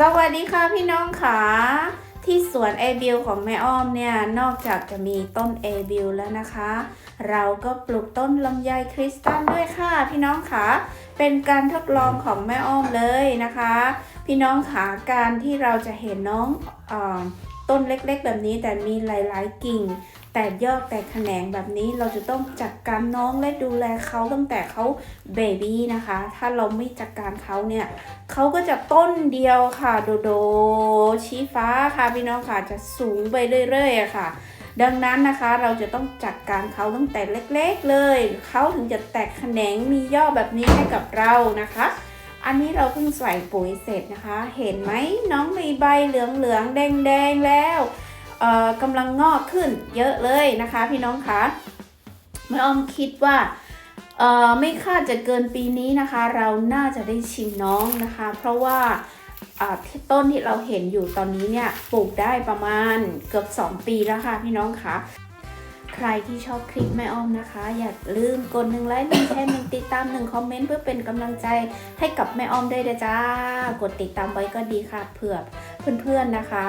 สวัสดีค่ะพี่น้องค่ะที่สวนเอบิลของแม่อ้อมเนี่ย นอกจากจะมีต้นเอบิลแล้วนะคะ เราก็ปลูกต้นลำไยคริสตัลด้วยค่ะพี่น้องค่ะเป็นการทดลองของแม่อ้อมเลยนะคะ พี่น้องค่ะการที่เราจะเห็นน้องออต้นเล็กๆ แบบนี้แต่มีหลาย ๆ กิ่ง แตกยอดแตกแขนงแบบนี้เราจะต้องจัดการน้องและดูแลเขาตั้งแต่เขาเบบี้นะคะ ถ้าเราไม่จัดการเขาเนี่ยเขาก็จะต้นเดียวค่ะโดโดชี้ฟ้าค่ะพี่น้องค่ะจะสูงไปเรื่อยๆอะค่ะ ดังนั้นนะคะเราจะต้องจัดการเขาตั้งแต่เล็กๆเลยเขาถึงจะแตกแขนงมียอดแบบนี้ให้กับเรานะคะอันนี้เราเพิ่งใส่ปุ๋ยเสร็จนะคะ เห็นไหมน้องมีใบเหลืองๆแดงๆแล้ว กำลังงอกขึ้นเยอะเลยนะคะ พี่น้องคะแม่อ้อมคิดว่าไม่คาดจะเกินปีนี้นะคะ เราน่าจะได้ชิมน้องนะคะ เพราะว่าต้นที่เราเห็นอยู่ตอนนี้เนี่ยปลูกได้ประมาณเกือบ 2 ปีแล้วค่ะพี่น้องคะใครที่ชอบคลิปแม่อ้อมนะคะ อย่าลืมกดหนึ่งไลค์หนึ่งแชร์หนึ่งติดตามหนึ่งคอมเมนต์เพื่อเป็นกำลังใจให้กับแม่อ้อมด้วยนะจ้ากดติดตามไว้ก็ดีค่ะเผื่อ เพื่อนๆนะคะ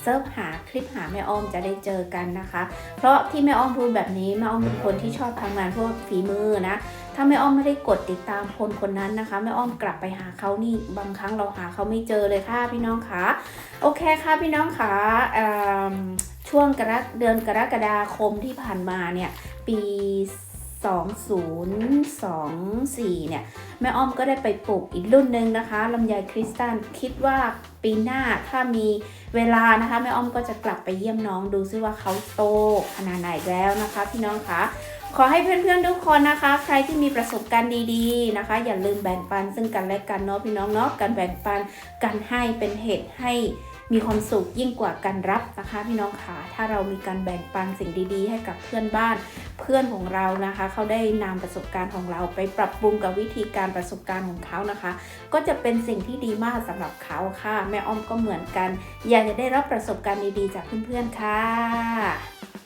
เซิร์ชหาคลิปหาแม่อ้อมจะได้เจอกันนะคะ เพราะที่แม่อ้อมพูดแบบนี้แม่อ้อมเป็นคนที่ชอบทำงานพวกฝีมือนะ ถ้าแม่อ้อมไม่ได้กดติดตามคนคนนั้นนะคะแม่อ้อมกลับไปหาเขานี่บางครั้งเราหาเขาไม่เจอเลยค่ะพี่น้องคะโอเคค่ะพี่น้องคะเอิ่มช่วงกรกเดือนกรกฎาคมที่ผ่านมาเนี่ยปี 2024 เนี่ย แม่อ้อมก็ได้ไปปลูกอีกรุ่นหนึ่งนะคะลำไยคริสตัลคิดว่าปีหน้าถ้ามีเวลานะคะแม่อ้อมก็จะกลับไปเยี่ยมน้องดูซิว่าเขาโตขนาดไหนแล้วนะคะ พี่น้องคะขอให้เพื่อนๆทุกคนนะคะ ใครที่มีประสบการณ์ดีๆนะคะ อย่าลืมแบ่งปันซึ่งกันและกันเนาะพี่น้องเนาะการแบ่งปันการให้เป็นเหตุให้มีความสุขยิ่งกว่าการรับนะคะ พี่น้องค่ะถ้าเรามีการแบ่งปันสิ่งดี ๆ ให้กับเพื่อนบ้าน พื่อนของเรานะคะ เขาได้นำประสบการณ์ของเราไปปรับปรุงกับวิธีการประสบการณ์ของเขานะคะ ก็จะเป็นสิ่งที่ดีมากสำหรับเขาค่ะ แม่อ้อมก็เหมือนกัน อยากจะได้รับประสบการณ์ดีๆจากเพื่อนๆค่ะ